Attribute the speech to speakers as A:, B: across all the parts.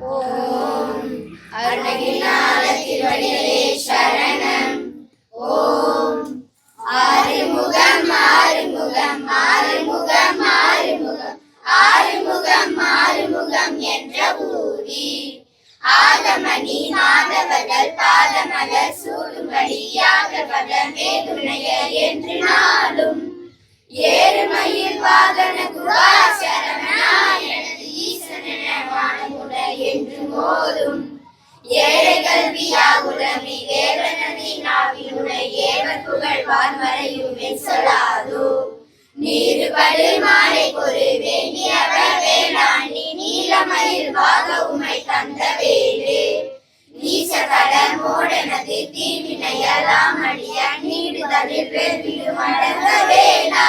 A: ஓம் அருணகிரிநாத
B: திருவடிகளே சரணம் ஓம் ஆறுமுகம் ஆறுமுகம் ஆறுமுகம் ஆறுமுகம் ஆறுமுகம் ஆறுமுகம் என்ற ஊரி ஆகமணி மாதவர்கள் பாதமலர் சூடுமடியாக என்று நாளும் ஏறுமையில் வாகன குராசரம் போதும். ஏழை கல்வியாகுலமே தேவனதி நாவினுனை ஏவன் புகழ்வான் வரையும் சொல்லாது. நீர் படு மாலை கொரு வேண்டியவர் வேளாண்டி நீலமயில் வாக உமை தந்த வேலு நீச கடல் மோடனது தீவினையலாமடிய நீடுதலில் பெருமிடும் அடர்ந்த வேணா.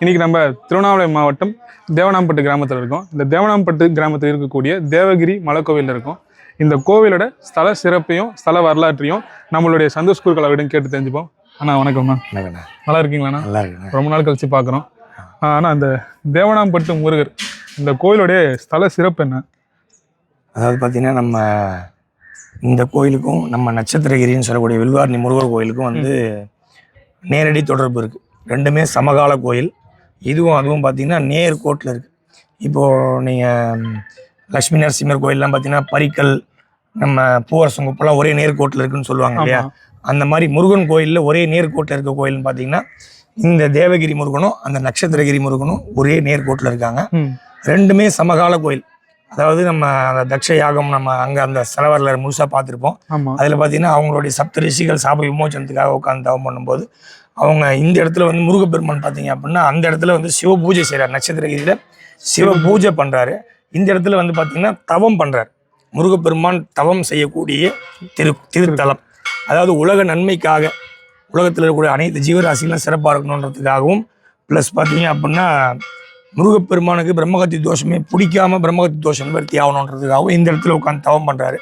B: இன்னைக்கு நம்ம திருவண்ணாமலை மாவட்டம் தேவனாம்பட்டு கிராமத்தில் இருக்கோம். இந்த தேவனாம்பட்டு கிராமத்தில் இருக்கக்கூடிய தேவகிரி மலைக்கோவிலில் இருக்கோம். இந்த கோவிலோட ஸ்தல சிறப்பையும் ஸ்தல வரலாற்றையும் நம்மளுடைய சந்தோஷ் குருக்களாவிடம் கேட்டு தெரிஞ்சுப்போம். அண்ணா வணக்கம்ண்ணா. நல்லா இருக்கீங்களாண்ணா
C: நல்லா இருக்குண்ணா.
B: ரொம்ப நாள் கழிச்சு பார்க்குறோம். ஆனால் அந்த தேவனாம்பட்டு முருகர் இந்த கோயிலுடைய ஸ்தல சிறப்பு என்ன?
C: அதாவது பார்த்தீங்கன்னா நம்ம இந்த கோயிலுக்கும் நம்ம நட்சத்திரகிரின்னு சொல்லக்கூடிய வில்வார்ணி முருகர் கோயிலுக்கும் வந்து நேரடி தொடர்பு இருக்குது ரெண்டுமே சமகால கோயில். இதுவும் அதுவும் பார்த்தீங்கன்னா நேர்கோட்டில் இருக்குது இப்போது நீங்கள் லக்ஷ்மி நரசிம்மர் கோயிலெலாம் பார்த்தீங்கன்னா பரிக்கல் நம்ம பூவரசங்குப்பெல்லாம் ஒரே நேர்கோட்டில் இருக்குன்னு சொல்லுவாங்க இல்லையா. அந்த மாதிரி முருகன் கோயிலில் ஒரே நேர்கோட்டில் இருக்க கோயில்னு பார்த்தீங்கன்னா இந்த தேவகிரி முருகனும் அந்த நட்சத்திரகிரி முருகனும் ஒரே நேர்கோட்டில் இருக்காங்க. ரெண்டுமே சமகால கோயில். அதாவது நம்ம அந்த தக்ஷ யாகம் நம்ம அங்கே அந்த செலவரில் முழுசாக பார்த்துருப்போம் அதில் பார்த்தீங்கன்னா அவங்களுடைய சப்த ரிஷிகள் சாப விமோச்சனத்துக்காக உட்காந்து தவம் பண்ணும்போது அவங்க இந்த இடத்துல வந்து முருகப்பெருமான் பார்த்தீங்க அப்படின்னா அந்த இடத்துல வந்து சிவ பூஜை செய்கிறார் நட்சத்திரகிரியில் சிவ பூஜை பண்ணுறாரு இந்த இடத்துல வந்து பார்த்தீங்கன்னா தவம் பண்ணுறார் முருகப்பெருமான் தவம் செய்யக்கூடிய திரு திருத்தலம். அதாவது உலக நன்மைக்காக உலகத்தில் இருக்கக்கூடிய அனைத்து ஜீவராசிகளும் சிறப்பாக இருக்கணுன்றதுக்காகவும் ப்ளஸ் பார்த்தீங்க அப்படின்னா முருகப்பெருமானுக்கு பிரம்மகத்தி தோஷமே பிடிக்காம பிரம்மகத்தி தோஷம் நிவர்த்தி ஆகணுன்றதுக்காகவும் இந்த இடத்துல உட்காந்து தவம் பண்ணுறாரு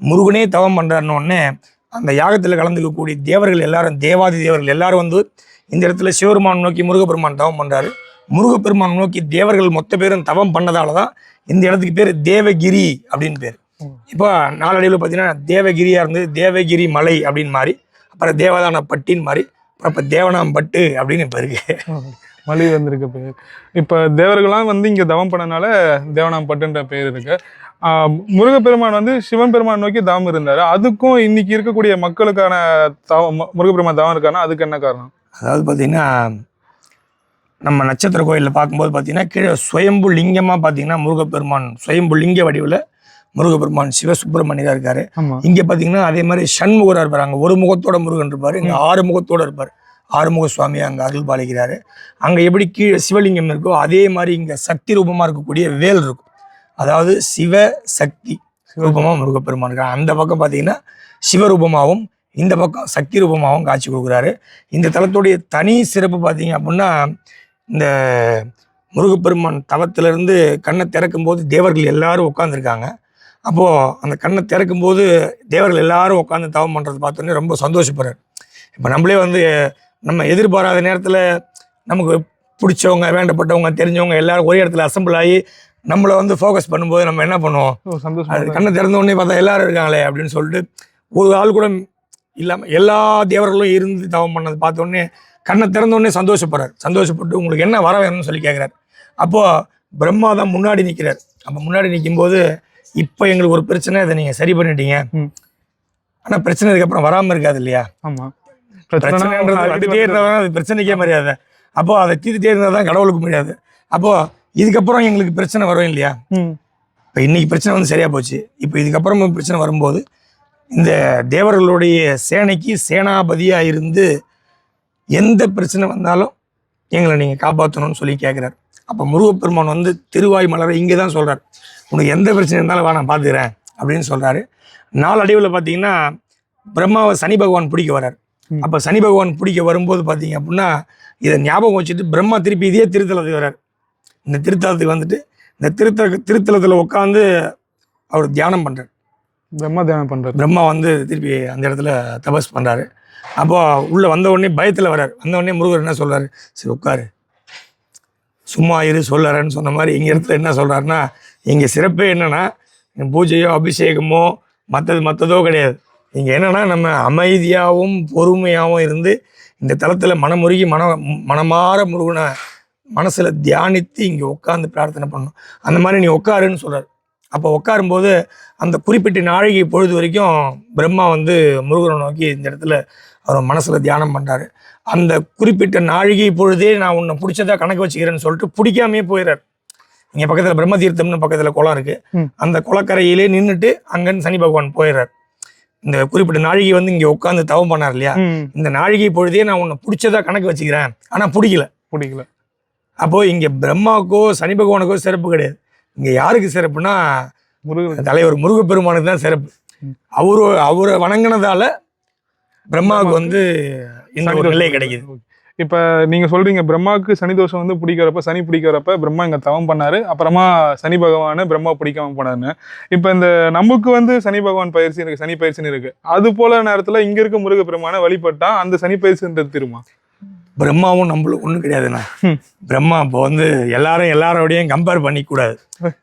C: முருகனே தவம் பண்ணுறாருன்னு அந்த யாகத்தில் கலந்துக்கக்கூடிய தேவர்கள் எல்லாரும் தேவாதி தேவர்கள் எல்லாரும் வந்து இந்த இடத்துல சிவபெருமான் நோக்கி முருகப்பெருமான் தவம் பண்ணுறாரு முருகப்பெருமான் நோக்கி தேவர்கள் மொத்த பேரும் தவம் பண்ணதால தான் இந்த இடத்துக்கு பேர் தேவகிரி அப்படின்னு பேர். இப்போ நாளடைவில் பார்த்தீங்கன்னா தேவகிரியாக இருந்து தேவகிரி மலை அப்படின்னு மாறி அப்புறம் தேவதான பட்டின்னு மாறி இப்போ தேவனாம்பட்டு அப்படின்னு இப்போ இருக்கு.
B: மலி வந்திருக்க பேர். இப்போ தேவர்கள்லாம் வந்து இங்கே தவம் பண்ணனால தேவனாம்பட்டுன்ற பேர் இருக்கு. முருகப்பெருமான் வந்து சிவன் பெருமான் நோக்கி தவம் இருந்தாரு. அதுக்கும் இன்னைக்கு இருக்கக்கூடிய மக்களுக்கான தவம் முருகப்பெருமான் தவம் இருக்கானா அதுக்கு என்ன காரணம்?
C: அதாவது பார்த்தீங்கன்னா நம்ம நட்சத்திர கோயிலில் பார்க்கும்போது பார்த்தீங்கன்னா கீழே சுயம்பு லிங்கமாக பார்த்தீங்கன்னா முருகப்பெருமான் சுயம்பு லிங்க வடிவில் முருகப்பெருமான் சிவசுப்பிரமணியராக இருக்காரு. இங்கே பார்த்தீங்கன்னா அதே மாதிரி சண்முகராக இருப்பார். அங்கே ஒரு முகத்தோட முருகன் இருப்பார். இங்கே ஆறு முகத்தோட இருப்பார். ஆறுமுக சுவாமி அங்கே அருள் பாலிக்கிறாரு அங்கே எப்படி கீழே சிவலிங்கம் இருக்கோ அதே மாதிரி இங்கே சக்தி ரூபமாக இருக்கக்கூடிய வேல் இருக்கும். அதாவது சிவ சக்தி ரூபமாக முருகப்பெருமான் இருக்கார். அந்த பக்கம் பார்த்தீங்கன்னா சிவரூபமாகவும் இந்த பக்கம் சக்தி ரூபமாகவும் காட்சி கொடுக்குறாரு. இந்த தலத்துடைய தனி சிறப்பு பார்த்தீங்க அப்படின்னா இந்த முருகப்பெருமான் தவத்திலிருந்து கண்ணை திறக்கும் போது தேவர்கள் எல்லாரும் உட்காந்துருக்காங்க அப்போது அந்த கண்ணை திறக்கும் போது தேவர்கள் எல்லாரும் உட்காந்து தவம் பண்ணுறது பார்த்தோன்னே ரொம்ப சந்தோஷப்படுறாரு. இப்போ நம்மளே வந்து நம்ம எதிர்பாராத நேரத்தில் நமக்கு பிடிச்சவங்க வேண்டப்பட்டவங்க தெரிஞ்சவங்க எல்லாரும் ஒரே இடத்துல அசம்பிள் ஆகி நம்மளை வந்து ஃபோக்கஸ் பண்ணும்போது நம்ம என்ன பண்ணுவோம்? அது. கண்ணை திறந்த உடனே பார்த்தா எல்லாரும் இருக்காங்களே அப்படின்னு சொல்லிட்டு ஒரு ஆள் கூட இல்லாமல் எல்லா தேவர்களும் இருந்து தவம் பண்ணது பார்த்த உடனே கண்ணை திறந்த உடனே சந்தோஷப்படுறார். சந்தோஷப்பட்டு உங்களுக்கு என்ன வர வேணும்னு சொல்லி கேட்குறாரு அப்போது பிரம்மா தான் முன்னாடி நிற்கிறார் அப்போ முன்னாடி நிற்கும்போது இப்போ எங்களுக்கு ஒரு பிரச்சனை இதை நீங்கள் சரி பண்ணிட்டீங்க. ஆனால் பிரச்சனை இதுக்கப்புறம் வராமல் இருக்காது இல்லையா?
B: ஆமா.
C: பிரச்சனைன்றது வந்துட்டே இருந்தால் அது பிரச்சனைக்கே மரியாதை. அப்போ அதை தீர்த்துட்டே இருந்தால் தான் கடவுளுக்கு முடியாது அப்போ இதுக்கப்புறம் எங்களுக்கு பிரச்சனை வரும் இல்லையா. இப்போ இன்னைக்கு பிரச்சனை வந்து சரியா போச்சு. இப்போ இதுக்கப்புறம் பிரச்சனை வரும்போது இந்த தேவர்களுடைய சேனைக்கு சேனாபதியா இருந்து எந்த பிரச்சனை வந்தாலும் எங்களை நீங்கள் காப்பாற்றணும்னு சொல்லி கேட்குறாரு அப்போ முருகப்பெருமான் வந்து திருவாய் மலரை இங்கே தான் சொல்கிறார் உனக்கு எந்த பிரச்சனை இருந்தாலும் வா நான் பார்த்துக்கிறேன் அப்படின்னு சொல்கிறாரு நாளடைவில் பார்த்தீங்கன்னா பிரம்மாவை சனி பகவான் பிடிக்க வர்றார். அப்போ சனி பகவான் பிடிக்க வரும்போது பார்த்தீங்க அப்படின்னா இதை ஞாபகம் வச்சுட்டு பிரம்மா திருப்பி இதே திருத்தலத்துக்கு வர்றார். இந்த திருத்தலத்துக்கு வந்துட்டு இந்த திருத்த திருத்தலத்தில் உட்காந்து அவர் தியானம் பண்ணுறார்
D: பிரம்ம தியானம் பண்றது
C: பிரம்மா வந்து திருப்பி அந்த இடத்துல தபஸ் பண்ணுறாரு அப்போ உள்ளே வந்த உடனே பயத்தில் வர்றார். வந்த உடனே முருகர் என்ன சொல்றாரு? சரி உட்காரு சும்மா இரு சொல்லறேன்னு சொன்ன மாதிரி இங்கே இடத்துல என்ன சொல்கிறாருன்னா இங்கே சிறப்பே என்னென்னா பூஜையோ அபிஷேகமோ மற்றது மற்றதோ கிடையாது. இங்கே என்னன்னா நம்ம அமைதியாகவும் பொறுமையாகவும் இருந்து இந்த தளத்தில் மனமுருகி மன மனமாற முருகனை மனசில் தியானித்து இங்கே உட்காந்து பிரார்த்தனை பண்ணணும். அந்த மாதிரி நீ உட்காருன்னு சொல்கிறார் அப்போ உட்காரும்போது அந்த குறிப்பிட்ட நாழிகை பொழுது வரைக்கும் பிரம்மா வந்து முருகனை நோக்கி இந்த இடத்துல அவர் மனசில் தியானம் பண்ணுறாரு அந்த குறிப்பிட்ட நாழிகை பொழுதே நான் உன்னை பிடிச்சதா கணக்கு வச்சுக்கிறேன்னு சொல்லிட்டு பிடிக்காமே போயிடுறார் இங்கே பக்கத்தில் பிரம்ம தீர்த்தம்னு பக்கத்தில் குளம் இருக்குது. அந்த குளக்கரையிலே நின்றுட்டு அங்கன்னு சனி பகவான் போயிடுறார் இந்த குறிப்பிட்ட நாழிகை வந்து இங்கே உட்காந்து தவம் பண்ணார் இல்லையா? இந்த நாழிகை பொழுதே நான் உன்னை பிடிச்சதா கணக்கு வச்சுக்கிறேன். ஆனால் பிடிக்கல.
D: பிடிக்கல.
C: அப்போ இங்கே பிரம்மாவுக்கோ சனி பகவானுக்கோ சிறப்பு கிடையாது. இங்கே யாருக்கு சிறப்புனா
D: முருகர்
C: தலைவர் முருகப்பெருமானுக்கு தான் சிறப்பு. அவரு அவரை வணங்கினதால பிரம்மாவுக்கு வந்து இந்த ஒரு நிலை கிடைக்குது.
D: இப்ப நீங்க சொல்றீங்க பிரம்மாவுக்கு சனி தோஷம் வந்து பிடிக்கிறப்ப சனி பிடிக்கிறப்ப பிரம்மா இங்க தவம் பண்ணாரு. அப்புறமா சனி பகவானை பிரம்மா பிடிக்காம போனாருன்னு. இப்ப இந்த நமக்கு வந்து சனி பகவான் பயிற்சி இருக்கு சனி பயிற்சின்னு இருக்கு. அது போல நேரத்துல இங்க இருக்க முருக பெருமானை வழிபட்டா அந்த சனி பயிற்சின்றது திருமா?
C: பிரம்மாவும் நம்மளும் ஒன்றும் கிடையாதுண்ணா. பிரம்மா இப்போ வந்து எல்லாரும் எல்லாரோடையும் கம்பேர் பண்ணிக்கூடாது.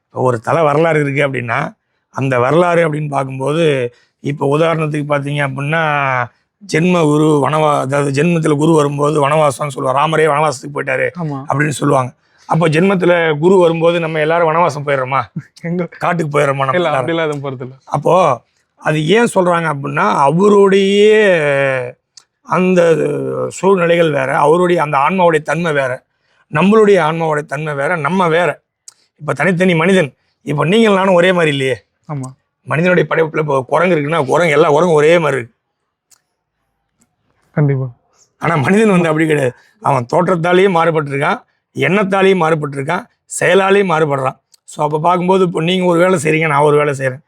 C: இப்போ ஒரு தலை வரலாறு இருக்குது அப்படின்னா அந்த வரலாறு அப்படின்னு பார்க்கும்போது இப்போ உதாரணத்துக்கு பார்த்தீங்க அப்படின்னா ஜென்ம குரு வனவா அதாவது ஜென்மத்தில் குரு வரும்போது வனவாசம்னு சொல்லுவாங்க. ராமரே வனவாசத்துக்கு போயிட்டாரு அப்படின்னு சொல்லுவாங்க. அப்போ ஜென்மத்தில் குரு வரும்போது நம்ம எல்லாரும் வனவாசம் போயிடுறோமா?
D: எங்க?
C: காட்டுக்கு போயிடுறோமா நம்ம?
D: அப்படிலாம் பொறுத்து இல்ல.
C: அப்போ அது ஏன் சொல்றாங்க அப்படின்னா அவருடைய அந்த சூழ்நிலைகள் வேற அவருடைய அந்த ஆன்மாவுடைய தன்மை வேற நம்மளுடைய ஆன்மாவுடைய தன்மை வேற நம்ம வேற. இப்போ தனித்தனி மனிதன். இப்போ நீங்கள் நானும் ஒரே மாதிரி இல்லையே.
D: ஆமா.
C: மனிதனுடைய படைப்புல இப்போ குரங்கு இருக்குன்னா குரங்கு எல்லா குரங்கும் ஒரே மாதிரி இருக்கு.
D: கண்டிப்பா.
C: ஆனால் மனிதன் வந்து அப்படி கிடையாது. அவன் தோற்றத்தாலேயும் மாறுபட்டிருக்கான் எண்ணத்தாலேயும் மாறுபட்டிருக்கான் செயலாலேயும் மாறுபடுறான். ஸோ அப்போ பார்க்கும்போது இப்போ நீங்கள் ஒரு வேலை செய்கிறீங்க நான் ஒரு வேலை செய்கிறேன்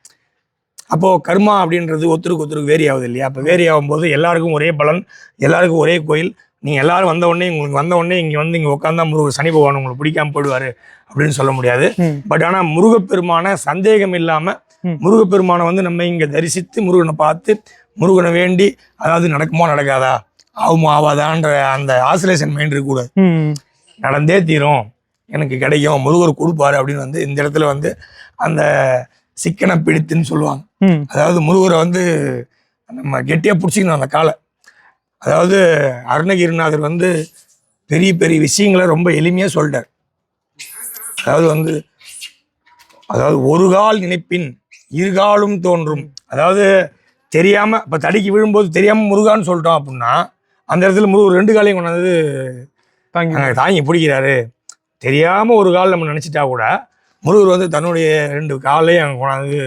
C: அப்போது கர்மா அப்படின்றது ஒருத்தருக்கு ஒருத்தருக்கு வேரி ஆகுது இல்லையா? அப்போ வேரி ஆகும்போது எல்லாருக்கும் ஒரே பலன் எல்லாருக்கும் ஒரே கோயில். நீங்கள் எல்லாரும் வந்த உடனே உங்களுக்கு வந்த உடனே இங்கே வந்து இங்கே உட்காந்தா முருக சனி பகவான் உங்களுக்கு பிடிக்காம போயிடுவார் அப்படின்னு சொல்ல முடியாது. பட் ஆனால் முருகப்பெருமான சந்தேகம் இல்லாமல். முருகப்பெருமானை வந்து நம்ம இங்கே தரிசித்து முருகனை பார்த்து முருகனை வேண்டி அதாவது நடக்குமா நடக்காதா? ஆகுமா ஆவாதான்ற அந்த ஆசிலேஷன் மைண்ட் இருக்கக்கூடாது நடந்தே தீரும். எனக்கு கிடைக்கும். முருகர் கொடுப்பாரு அப்படின்னு வந்து இந்த இடத்துல வந்து அந்த சிக்கனை பிடித்துன்னு சொல்லுவாங்க. அதாவது முருகரை வந்து நம்ம கெட்டியாக பிடிச்சிக்கணும் அந்த காலை. அதாவது அருணகிரிநாதர் வந்து பெரிய பெரிய விஷயங்களை ரொம்ப எளிமையாக சொல்லிட்டார். அதாவது வந்து அதாவது ஒரு கால் நினைப்பின் இருகாலும் தோன்றும். அதாவது தெரியாம இப்போ தடிக்கு விழும்போது தெரியாம முருகான்னு சொல்லிட்டோம் அப்படின்னா அந்த இடத்துல முருகர் ரெண்டு காலையும் கொண்டாந்து
D: தாங்கி
C: தாங்கி பிடிக்கிறாரு. தெரியாம ஒரு கால் நம்ம நினைச்சிட்டா கூட முருகர் வந்து தன்னுடைய ரெண்டு காலையும் அங்கே கொண்டாந்து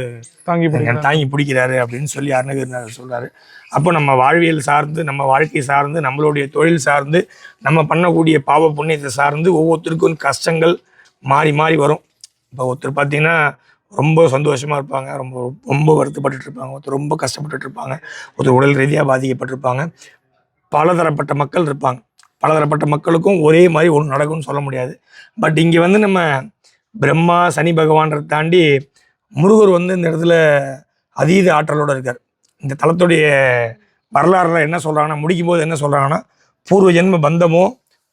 D: தாங்கி.
C: தாங்கி பிடிக்கிறாரு அப்படின்னு சொல்லி அருணகிரிநாதர் சொல்றாரு. அப்போ நம்ம வாழ்வியல் சார்ந்து நம்ம வாழ்க்கை சார்ந்து நம்மளுடைய தொழில் சார்ந்து நம்ம பண்ணக்கூடிய பாவ புண்ணியத்தை சார்ந்து ஒவ்வொருத்தருக்கும் கஷ்டங்கள் மாறி மாறி வரும். இப்போ ஒருத்தர் பார்த்தீங்கன்னா ரொம்ப சந்தோஷமாக இருப்பாங்க. ரொம்ப ரொம்ப வருத்தப்பட்டுட்டு இருப்பாங்க ஒருத்தர் ரொம்ப கஷ்டப்பட்டுட்டு இருப்பாங்க ஒருத்தர் உடல் ரீதியாக பாதிக்கப்பட்டிருப்பாங்க. பலதரப்பட்ட மக்கள் இருப்பாங்க. பலதரப்பட்ட மக்களுக்கும் ஒரே மாதிரி ஒன்று நடக்கும்னு சொல்ல முடியாது. பட் இங்கே வந்து நம்ம பிரம்மா சனி பகவான்றதை தாண்டி முருகர் வந்து இந்த இடத்துல அதீத ஆற்றலோடு இருக்கார். இந்த தலத்துடைய வரலாறுல என்ன சொல்கிறாங்கன்னா முடிக்கும் போது என்ன சொல்கிறாங்கன்னா பூர்வ ஜென்ம பந்தமோ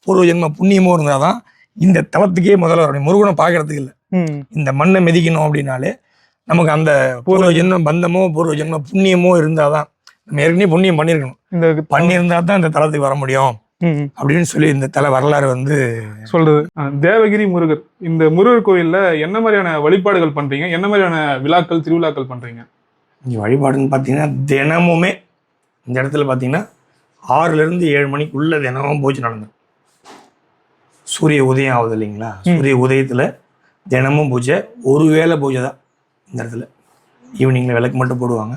C: பூர்வ ஜென்ம புண்ணியமோ இருந்தால் தான் இந்த தளத்துக்கே முதல்ல வரணும் முருகனை பார்க்கறதுக்கு இல்லை. இந்த மண்ணை மிதிக்கணும் அப்படின்னாலே நமக்கு அந்த பூர்வ ஜென்ம பந்தமோ பூர்வ ஜென்ம புண்ணியமோ இருந்தால் தான் நம்ம ஏற்கனவே புண்ணியம் பண்ணியிருக்கணும்
D: இந்த
C: பண்ணியிருந்தா தான் இந்த தலத்துக்கு வர முடியும். அப்படின்னு சொல்லி இந்த தல வரலாறு வந்து
D: சொல்றது. தேவகிரி முருகர். இந்த முருகர் கோயில்ல என்ன மாதிரியான வழிபாடுகள் பண்றீங்க? என்ன மாதிரியான விழாக்கள் திருவிழாக்கள் பண்றீங்க?
C: இங்கே வழிபாடுன்னு பார்த்தீங்கன்னா தினமுமே இந்த இடத்துல பார்த்தீங்கன்னா ஆறுலேருந்து ஏழு மணிக்குள்ள தினமும் பூஜை நடந்தது சூரிய உதயம் ஆகுது இல்லைங்களா? சூரிய உதயத்தில் தினமும் பூஜை ஒரு வேளை பூஜை தான் இந்த இடத்துல. ஈவினிங்கில் விளக்கு மட்டும் போடுவாங்க.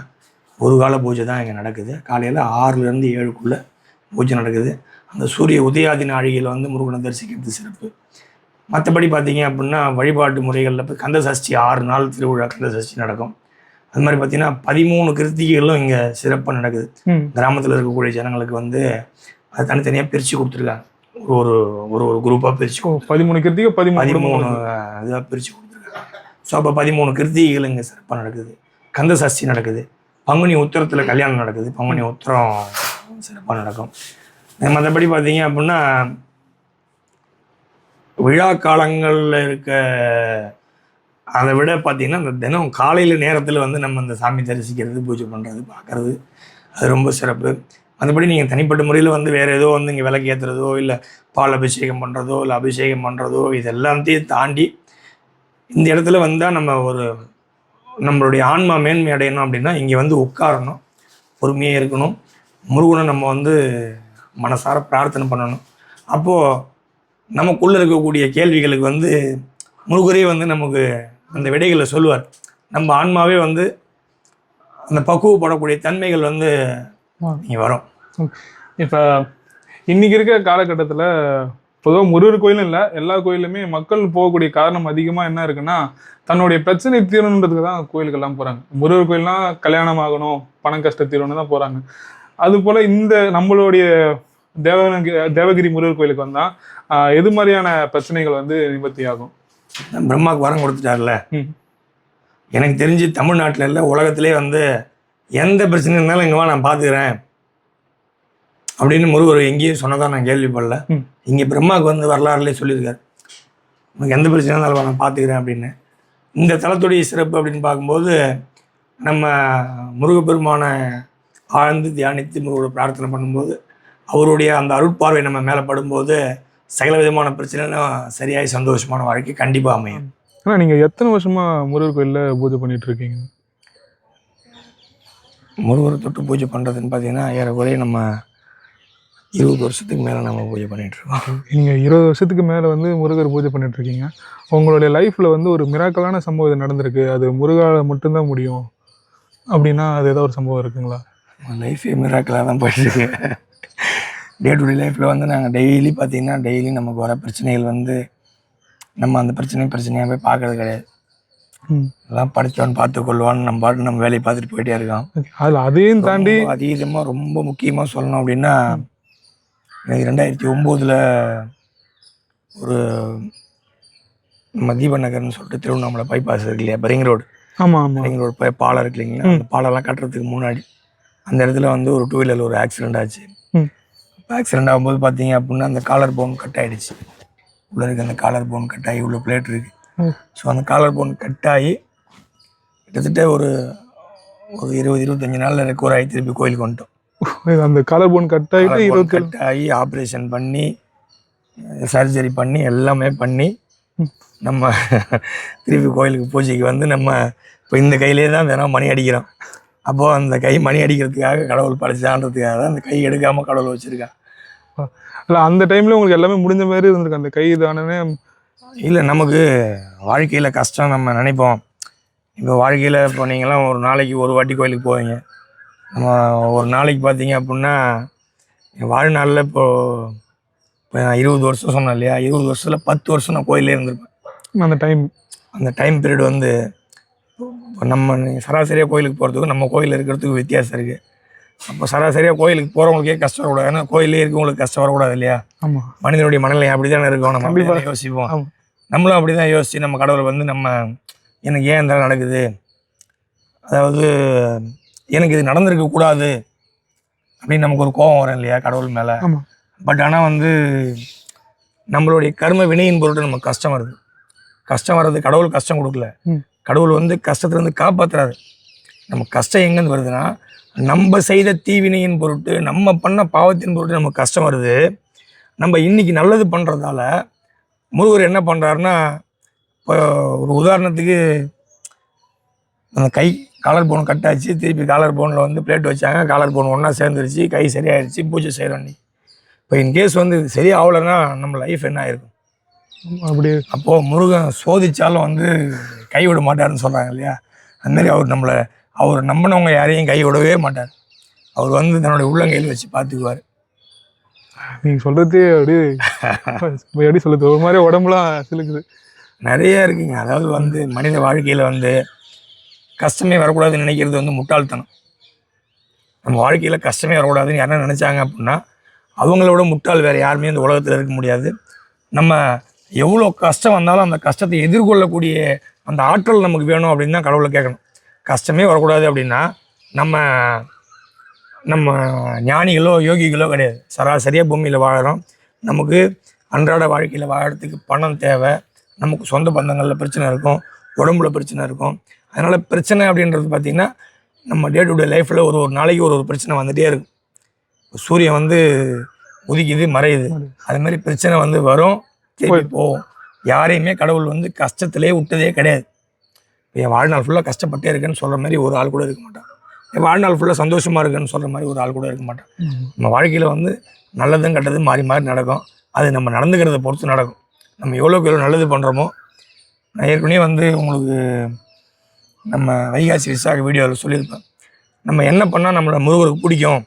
C: ஒரு கால பூஜை தான் இங்கே நடக்குது. காலையில் ஆறுலேருந்து ஏழுக்குள்ளே பூஜை நடக்குது. அந்த சூரிய உதயாதி நாழிகையில் வந்து முருகனை தரிசிக்கிறது சிறப்பு. மற்றபடி பார்த்தீங்க அப்படின்னா வழிபாட்டு முறைகளில் இப்போ கந்த சஷ்டி ஆறு நாள் திருவிழா கந்த சஷ்டி நடக்கும். அது மாதிரி பார்த்தீங்கன்னா பதிமூணு கிருத்திகைகளும் இங்கே சிறப்பாக நடக்குது. கிராமத்தில் இருக்கக்கூடிய ஜனங்களுக்கு வந்து அது தனித்தனியாக பிரித்து கொடுத்துருக்காங்க. ஒரு ஒரு ஒரு குரூப்பாக பிரித்து
D: பதிமூணு கிருத்திகை
C: பதிமூணு இதாக பிரித்து கொடுத்துருக்காங்க. ஸோ அப்போ பதிமூணு கிருத்திகைகள் இங்கே சிறப்பாக நடக்குது. கந்த சஷ்டி நடக்குது. பங்குனி உத்திரத்தில் கல்யாணம் நடக்குது. பங்குனி உத்திரம் சிறப்பாக நடக்கும். மற்றபடி பார்த்தீங்க அப்படின்னா விழா காலங்களில் இருக்க அதை விட பார்த்தீங்கன்னா இந்த தினம் காலையில் நேரத்தில் வந்து நம்ம இந்த சாமி தரிசிக்கிறது பூஜை பண்ணுறது பார்க்குறது அது ரொம்ப சிறப்பு. மற்றபடி நீங்கள் தனிப்பட்ட முறையில் வந்து வேறு ஏதோ வந்து இங்கே விளக்கு ஏற்றுறதோ இல்லை பால் அபிஷேகம் பண்ணுறதோ இல்லை அபிஷேகம் பண்ணுறதோ இதெல்லாத்தையும் தாண்டி இந்த இடத்துல வந்தால் நம்ம ஒரு நம்மளுடைய ஆன்மா மேன்மை அடையணும் அப்படின்னா இங்கே வந்து உட்காரணும் பொறுமையாக இருக்கணும். முருகனை நம்ம வந்து மனசார பிரார்த்தனை பண்ணணும். அப்போது நமக்குள்ளே இருக்கக்கூடிய கேள்விகளுக்கு வந்து முருகரே வந்து நமக்கு அந்த விடைகளை சொல்லுவார். நம்ம ஆன்மாவே வந்து அந்த பக்குவப்படக்கூடிய தன்மைகள் வந்து இங்கே வரும்.
D: இப்போ இன்னைக்கு இருக்க காலகட்டத்தில் பொதுவாக முருகர் கோயிலும் இல்லை எல்லா கோயிலுமே மக்கள் போகக்கூடிய காரணம் அதிகமாக என்ன இருக்குன்னா தன்னுடைய பிரச்சனை தீரணுன்றதுக்கு தான் கோயிலுக்கெல்லாம் போகிறாங்க முருகர் கோயில்னா கல்யாணம் ஆகணும் பணம் கஷ்ட தீரணும்னு தான் போகிறாங்க அதுபோல் இந்த நம்மளுடைய தேவகிரி தேவகிரி முருகர் கோயிலுக்கு வந்தால் எது மாதிரியான பிரச்சனைகள் வந்து நிவர்த்தி ஆகும்?
C: பிரம்மாவுக்கு வரம் கொடுத்துட்டார்ல. எனக்கு தெரிஞ்சு தமிழ்நாட்டில் இல்லை உலகத்திலே வந்து எந்த பிரச்சனை இருந்தாலும் இங்கே வா நான் பார்த்துக்கிறேன் அப்படின்னு முருகர் எங்கேயும் சொன்னதாக நான் கேள்விப்படல. இங்கே பிரம்மாவுக்கு வந்து வரலாறுலேயே சொல்லியிருக்காரு. உனக்கு எந்த பிரச்சனை இருந்தாலும் நான் பார்த்துக்கிறேன் அப்படின்னு. இந்த தலத்துடைய சிறப்பு அப்படின்னு பார்க்கும்போது நம்ம முருகப்பெருமானை ஆழ்ந்து தியானித்து முருகரை பிரார்த்தனை பண்ணும்போது அவருடைய அந்த அருட்பார்வை நம்ம மேலே படும்போது சகல விதமான பிரச்சனைலாம் சரியாகி சந்தோஷமான வாழ்க்கை கண்டிப்பாக அமையும்.
D: ஆனால் நீங்கள் எத்தனை வருஷமா முருகர் கோயிலில் பூஜை பண்ணிட்டு இருக்கீங்க?
C: முருகரை தொட்டு பூஜை பண்ணுறதுன்னு பார்த்தீங்கன்னா ஏறக்குறைய நம்ம இருபது வருஷத்துக்கு மேலே நம்ம பூஜை பண்ணிட்டு இருக்கோம்
D: நீங்கள் இருபது வருஷத்துக்கு மேலே வந்து முருகர் பூஜை பண்ணிட்டு இருக்கீங்க உங்களுடைய லைஃப்பில் வந்து ஒரு மிராக்கலான சம்பவம் இது நடந்திருக்கு. அது முருகால மட்டும்தான் முடியும். அப்படின்னா அது ஏதோ ஒரு சம்பவம் இருக்குங்களா?
C: லைஃபே மிராக்கலாக தான் போயிட்டுருக்கு. டே டு டே லைஃப்பில் வந்து நாங்கள் டெய்லி பார்த்தீங்கன்னா டெய்லி நமக்கு வர பிரச்சனைகள் வந்து நம்ம அந்த பிரச்சனை பிரச்சனையாக போய் பார்க்கறது கிடையாது. எல்லாம் படித்தவன் பார்த்து கொள்வான்னு நம்ம பாட்டு நம்ம வேலையை பார்த்துட்டு போயிட்டே இருக்கோம்
D: அதில் அதையும் தாண்டி
C: அதீதமாக ரொம்ப முக்கியமாக சொல்லணும் அப்படின்னா எனக்கு ரெண்டாயிரத்தி ஒம்போதில் ஒரு நம்ம தீப நகர்னு சொல்லிட்டு திருவண்ணாமலை பைபாஸ் இருக்கு இல்லையா? பரிங் ரோடு
D: ஆமாம் ஆமாம்
C: பரிங் ரோடு போய் பாலம் இருக்கு இல்லைங்களா? அந்த பாலம்லாம் கட்டுறதுக்கு முன்னாடி அந்த இடத்துல வந்து ஒரு டூ வீலர் ஒரு ஆக்சிடென்ட் ஆச்சு. ஆக்சிடென்ட் ஆகும்போது பார்த்தீங்க அப்படின்னா அந்த காலர் போன் கட் ஆயிடுச்சு. உள்ளே இருக்க அந்த காலர் போன் கட் ஆகி உள்ள பிளேட் இருக்கு.
D: ம்.
C: ஸோ அந்த காலர் போன் கட் ஆகி கிட்டத்தட்ட ஒரு ஒரு இருபது இருபத்தஞ்சு நாளில் ரெக்கவர் ஆகி திருப்பி கோயிலுக்கு வந்துட்டோம்.
D: அந்த கலர் போன் கட் ஆகிட்டு இருபத்தி
C: கட் ஆகி ஆப்ரேஷன் பண்ணி சர்ஜரி பண்ணி எல்லாமே பண்ணி. நம்ம திருப்பி கோயிலுக்கு பூஜைக்கு வந்து நம்ம இப்போ இந்த கையிலே தான் தினம் மணி அடிக்கிறோம். அப்போது அந்த கை மணி அடிக்கிறதுக்காக கடவுள் படைச்சான்றதுக்காக தான் அந்த கை எடுக்காமல் கடவுள் வச்சுருக்கான்
D: இல்லை அந்த டைமில் உங்களுக்கு எல்லாமே முடிஞ்ச மாதிரி இருந்திருக்கு. அந்த கை தானே
C: இல்லை நமக்கு வாழ்க்கையில் கஷ்டம் நம்ம நினைப்போம். இப்போ வாழ்க்கையில் இப்போ நீங்களாம் ஒரு நாளைக்கு ஒரு வாட்டி கோயிலுக்கு போவீங்க. நம்ம ஒரு நாளைக்கு பார்த்தீங்க அப்படின்னா வாழ்நாளில் இப்போது இப்போ நான் இருபது வருஷம் சொன்னேன் இல்லையா? இருபது வருஷத்தில் பத்து வருஷம் நான் கோயிலே இருந்திருப்பேன்.
D: அந்த டைம்
C: அந்த டைம் பீரியட் வந்து இப்போ நம்ம சராசரியாக கோயிலுக்கு போகிறதுக்கும் நம்ம கோயில் இருக்கிறதுக்கு வித்தியாசம் இருக்குது அப்போ சராசரியாக கோயிலுக்கு போகிறவங்களுக்கே கஷ்டம் வரக்கூடாது. ஏன்னா கோயிலே இருக்கவங்களுக்கு கஷ்டம் வரக்கூடாது இல்லையா? மனிதனுடைய மனநிலை அப்படி தானே இருக்கும் நம்ம. யோசிப்போம்? நம்மளும் அப்படி தான் யோசித்து நம்ம கடவுளை வந்து நம்ம எனக்கு ஏன் இந்த நடக்குது? அதாவது எனக்கு இது நடந்திருக்க கூடாது அப்படின்னு நமக்கு ஒரு கோபம் வரும் இல்லையா கடவுள் மேலே? பட் ஆனால் வந்து நம்மளுடைய கர்ம வினையின் பொருட்டு நமக்கு கஷ்டம் வருது. கஷ்டம் வர்றது கடவுள் கஷ்டம் கொடுக்கல. கடவுள் வந்து கஷ்டத்துலேருந்து காப்பாத்துறாரு. நம்ம கஷ்டம் எங்கேருந்து வருதுன்னா நம்ம செய்த தீவினையின் பொருட்டு நம்ம பண்ண பாவத்தின் பொருட்டு நமக்கு கஷ்டம் வருது. நம்ம இன்னைக்கு நல்லது பண்ணுறதால முருகர் என்ன பண்ணுறாருன்னா இப்போ ஒரு உதாரணத்துக்கு அந்த கை காலர் போன் கட்டாச்சு திருப்பி காலர் போனில் வந்து பிளேட் வச்சாங்க காலர் போன் ஒன்றா சேர்ந்துருச்சு கை சரியாயிடுச்சு பூஜை செய்கிறோம் நீ இப்போ இன்கேஸ் வந்து இது சரியாகலைன்னா நம்ம லைஃப் என்ன ஆயிருக்கும்?
D: அப்படியே
C: அப்போது முருகன் சோதிச்சாலும் வந்து கைவிட மாட்டாருன்னு சொல்கிறாங்க இல்லையா? அந்த மாதிரி அவர் நம்மளை அவர் நம்பினவங்க யாரையும் கைவிடவே மாட்டார். அவர் வந்து தன்னுடைய உள்ளங்கையில் வச்சு பார்த்துக்குவார்.
D: நீங்கள் சொல்கிறதே அப்படியே எப்படி சொல்லுது ஒரு மாதிரி உடம்புலாம் சிலுக்குது.
C: நிறைய இருக்குங்க. அதாவது வந்து மனித வாழ்க்கையில் வந்து கஷ்டமே வரக்கூடாதுன்னு நினைக்கிறது வந்து முட்டாள்தனம். நம்ம வாழ்க்கையில் கஷ்டமே வரக்கூடாதுன்னு யாரும் நினச்சாங்க அப்படின்னா அவங்களோட முட்டாள் வேறு யாருமே இந்த உலகத்தில் இருக்க முடியாது. நம்ம எவ்வளோ கஷ்டம் வந்தாலும் அந்த கஷ்டத்தை எதிர்கொள்ளக்கூடிய அந்த ஆற்றல் நமக்கு வேணும் அப்படின்னு தான் கடவுளை கேட்கணும். கஷ்டமே வரக்கூடாது அப்படின்னா நம்ம நம்ம ஞானிகளோ யோகிகளோ கிடையாது. சராசரியாக பூமியில் வாழறோம். நமக்கு அன்றாட வாழ்க்கையில் வாழறதுக்கு பணம் தேவை. நமக்கு சொந்த பந்தங்களில் பிரச்சனை இருக்கும். உடம்புல பிரச்சனை இருக்கும். அதனால் பிரச்சனை அப்படின்றது பார்த்திங்கன்னா நம்ம டே டு டே லைஃப்பில் ஒரு ஒரு நாளைக்கு ஒரு ஒரு பிரச்சனை வந்துகிட்டே இருக்கும். சூரியன் வந்து உதிக்குது மறையுது. அது மாதிரி பிரச்சனை வந்து வரும் திருப்பி போகும். யாரையுமே கடவுள் வந்து கஷ்டத்திலே விட்டதே கிடையாது. இப்போ என் வாழ்நாள் ஃபுல்லாக கஷ்டப்பட்டே இருக்கேன்னு சொல்கிற மாதிரி ஒரு ஆள் கூட இருக்க மாட்டான். என் வாழ்நாள் ஃபுல்லாக சந்தோஷமாக இருக்குன்னு சொல்கிற மாதிரி ஒரு ஆள் கூட இருக்க மாட்டான். நம்ம வாழ்க்கையில் வந்து நல்லதும் கெட்டதும் மாறி மாறி நடக்கும். அது நம்ம நடந்துக்கிறத பொறுத்து நடக்கும். நம்ம எவ்வளோக்கு எவ்வளோ நல்லது பண்ணுறோமோ நான் ஏற்கனவே வந்து உங்களுக்கு நம்ம வைகாசி விசாக வீடியோவில் சொல்லியிருப்பேன். நம்ம என்ன பண்ணால் நம்மளை முருகருக்கு பிடிக்கும்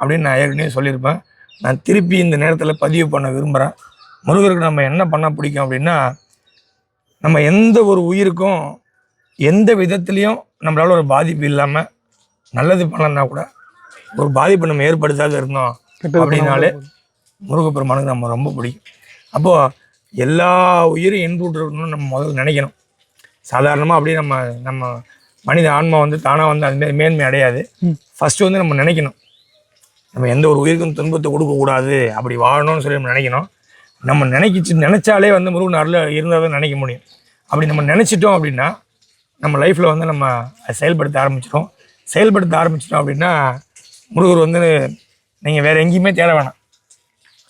C: அப்படின்னு நான் ஏற்கனவே சொல்லியிருப்பேன். நான் திருப்பி இந்த நேரத்தில் பதிவு பண்ண விரும்புகிறேன் முருகருக்கு நம்ம என்ன பண்ண பிடிக்கும் அப்படின்னா நம்ம எந்த ஒரு உயிருக்கும் எந்த விதத்துலேயும் நம்மளால ஒரு பாதிப்பு இல்லாமல் நல்லது பண்ணலன்னா கூட ஒரு பாதிப்பு நம்ம ஏற்படுத்தாத இருந்தோம் அப்படின்னாலே முருகப்பெருமானுக்கு நம்ம ரொம்ப பிடிக்கும். அப்போது எல்லா உயிரும் இன்புற்றுக்கணும்னு நம்ம முதல்ல நினைக்கணும். சாதாரணமாக அப்படியே நம்ம நம்ம மனித ஆன்மா வந்து தானாக வந்து அது மாதிரி மேன்மை அடையாது. ஃபஸ்ட்டு வந்து நம்ம நினைக்கணும். நம்ம எந்த ஒரு உயிருக்கும் துன்பத்தை கொடுக்கக்கூடாது அப்படி வாழணும்னு சொல்லி நம்ம நினைக்கணும். நம்ம நினைக்கிச்சு நினச்சாலே வந்து முருகன் அருள் இருந்தால் தான் நினைக்க முடியும். அப்படி நம்ம நினச்சிட்டோம் அப்படின்னா நம்ம லைஃப்பில் வந்து நம்ம அதை செயல்படுத்த ஆரம்பிச்சிட்டோம் செயல்படுத்த ஆரம்பிச்சிட்டோம் அப்படின்னா முருகர் வந்து நீங்கள் வேறு எங்கேயுமே தேட வேணாம்.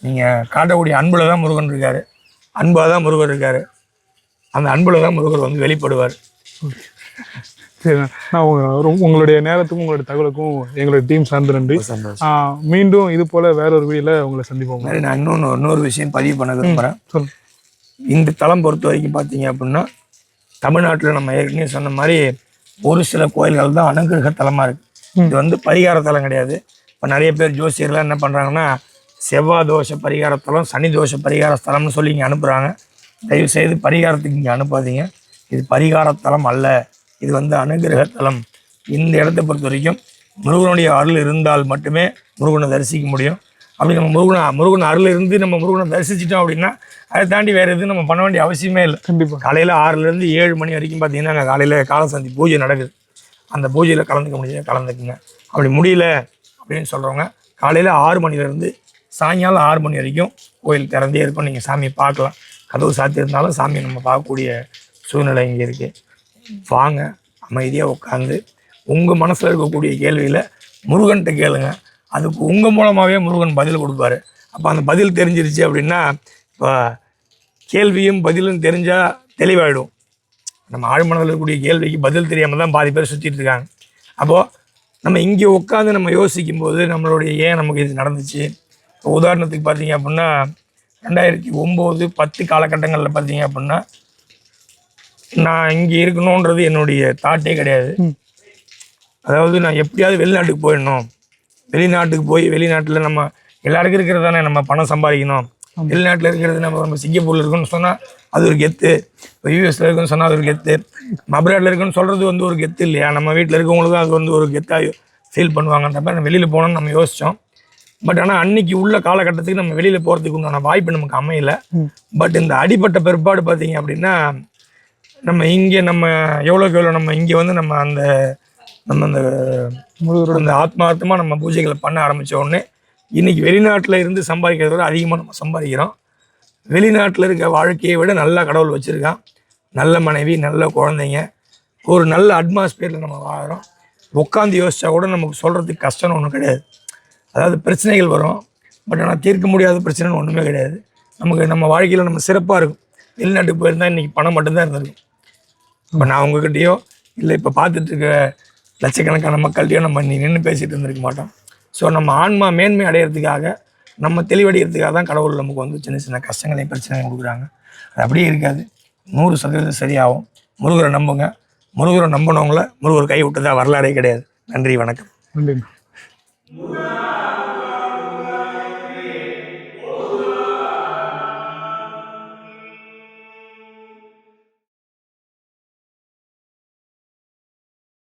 C: நீங்கள் காட்டக்கூடிய அன்பில் தான் முருகன் இருக்கார். அன்பாக தான் முருகர் இருக்கார். அந்த அன்பில் தான் முருகர் வந்து வெளிப்படுவார்.
D: சரி நான் உங்களுடைய நேரத்துக்கும் உங்களுடைய தகவலுக்கும் எங்களுடைய டீம் சார்ந்த நன்றி. மீண்டும் இது போல வேற ஒரு வீடியோல உங்களை சந்திப்போம்.
C: மாதிரி நான் இன்னொன்று இன்னொரு விஷயம் பதிவு பண்ண விரும்புகிறேன் இந்த தலம் பொறுத்த வரைக்கும் பார்த்தீங்க அப்படின்னா தமிழ்நாட்டில் நம்ம ஏற்கனவே சொன்ன மாதிரி ஒரு சில கோயில்கள் தான் அனுகிரக தலமாக இருக்குது இது வந்து பரிகார தலம் கிடையாது. இப்போ நிறைய பேர் ஜோசியர்லாம் என்ன பண்ணுறாங்கன்னா செவ்வாய் தோஷ பரிகார தலம் சனி தோஷ பரிகார ஸ்தலம்னு சொல்லி இங்கே அனுப்புகிறாங்க தயவு செய்து பரிகாரத்துக்கு இங்கே அனுப்பாதீங்க. இது பரிகார தலம் அல்ல. இது வந்து அனுகிரக தலம். இந்த இடத்தை பொறுத்த வரைக்கும் முருகனுடைய அருள் இருந்தால் மட்டுமே முருகனை தரிசிக்க முடியும். அப்படி நம்ம முருகனை முருகன் அருள் இருந்து நம்ம முருகனை தரிசிச்சிட்டோம் அப்படின்னா அதை தாண்டி வேறு எதுவும் நம்ம பண்ண வேண்டிய அவசியமே இல்லை.
D: கண்டிப்பா.
C: காலையில் ஆறுலேருந்து ஏழு மணி வரைக்கும் பார்த்தீங்கன்னா அங்கே காலையில் காலசந்தி பூஜை நடக்குது. அந்த பூஜையில் கலந்துக்க முடியாது கலந்துக்குங்க. அப்படி முடியல அப்படின்னு சொல்கிறவங்க காலையில் ஆறு மணிலேருந்து சாயங்காலம் ஆறு மணி வரைக்கும் கோயில் திறந்தே இருக்கும். நீங்கள் சாமியை பார்க்கலாம். கதவு சாத்தி இருந்தாலும் சாமியை நம்ம பார்க்கக்கூடிய சூழ்நிலை இங்கே இருக்குது வாங்க அமைதியாக உட்காந்து உங்கள் மனசில் இருக்கக்கூடிய கேள்வியில் முருகன்கிட்ட கேளுங்க. அதுக்கு உங்கள் மூலமாகவே முருகன் பதில் கொடுப்பாரு. அப்போ அந்த பதில் தெரிஞ்சிருச்சு அப்படின்னா இப்போ கேள்வியும் பதிலும் தெரிஞ்சால் தெளிவாயிடும். நம்ம ஆழ்மனதில் இருக்கக்கூடிய கேள்விக்கு பதில் தெரியாமல் தான் பாதி பேர் சுற்றிட்டு இருக்காங்க. அப்போது நம்ம இங்கே உட்காந்து நம்ம யோசிக்கும் போது நம்மளுடைய ஏன் நமக்கு இது நடந்துச்சு? இப்போ உதாரணத்துக்கு பார்த்தீங்க அப்படின்னா ரெண்டாயிரத்தி ஒம்பது பத்து காலகட்டங்களில் பார்த்தீங்க அப்படின்னா நான் இங்கே இருக்கணுன்றது என்னுடைய தாட்டே கிடையாது. அதாவது நான் எப்படியாவது வெளிநாட்டுக்கு போயிடணும். வெளிநாட்டுக்கு போய் வெளிநாட்டில் நம்ம எல்லாருக்கும் இருக்கிறது தானே நம்ம பணம் சம்பாதிக்கணும். வெளிநாட்டில் இருக்கிறது நம்ம நம்ம சிங்கப்பூரில் இருக்குன்னு சொன்னால் அது ஒரு கெத்து. யூஎஸில் இருக்குன்னு சொன்னால் அது ஒரு கெத்து. அப்ராடில் இருக்குன்னு சொல்கிறது வந்து ஒரு கெத்து இல்லையா? நம்ம வீட்டில் இருக்கவங்களுக்கும் அது வந்து ஒரு கெத்தாக ஃபீல் பண்ணுவாங்கன்ற மாதிரி நம்ம வெளியில் போகணும்னு நம்ம யோசித்தோம் பட் ஆனால் அன்னைக்கு உள்ள காலகட்டத்துக்கு நம்ம வெளியில் போகிறதுக்கு உண்டான வாய்ப்பு நமக்கு அமையல. பட் இந்த அடிப்பட்ட பிற்பாடு பார்த்தீங்க அப்படின்னா நம்ம இங்கே நம்ம எவ்வளோக்கு எவ்வளோ நம்ம இங்கே வந்து நம்ம அந்த நம்ம அந்த
D: முருகரோட
C: அந்த ஆத்மார்த்தமாக நம்ம பூஜைகளை பண்ண ஆரம்பித்த உடனே இன்றைக்கி வெளிநாட்டில் இருந்து சம்பாதிக்கிறத விட அதிகமாக நம்ம சம்பாதிக்கிறோம். வெளிநாட்டில் இருக்க வாழ்க்கையை விட நல்லா கடவுள் வச்சுருக்கான். நல்ல மனைவி நல்ல குழந்தைங்க ஒரு நல்ல அட்மாஸ்பியரில் நம்ம வாழுறோம். உட்காந்து யோசிச்சா கூட நமக்கு சொல்கிறதுக்கு கஷ்டம்னு ஒன்றும் கிடையாது. அதாவது பிரச்சனைகள் வரும். பட் ஆனால் தீர்க்க முடியாத பிரச்சனைன்னு ஒன்றுமே கிடையாது. நமக்கு நம்ம வாழ்க்கையில் நம்ம சிறப்பாக இருக்கும். வெளிநாட்டுக்கு போயிருந்தால் இன்றைக்கி பணம் மட்டும்தான் இருந்திருக்கும். இப்போ நான் உங்ககிட்டயோ இல்லை இப்போ பார்த்துட்டு இருக்க லட்சக்கணக்கான மக்கள்கிட்டயோ நம்ம நீ நின்று பேசிகிட்டு இருந்திருக்க மாட்டோம். ஸோ நம்ம ஆன்மா மேன்மை அடையிறதுக்காக நம்ம தெளிவடைகிறதுக்காக தான் கடவுள் நமக்கு வந்து சின்ன சின்ன கஷ்டங்களையும் பிரச்சனையும் கொடுக்குறாங்க. அது அப்படியே இருக்காது. நூறு சதவீதம் சரியாகும். முருகரை நம்புங்க. முருகரை நம்பினவங்கள முருகர் கை விட்டதா வரலாறே கிடையாது. நன்றி வணக்கம்.
D: நன்றி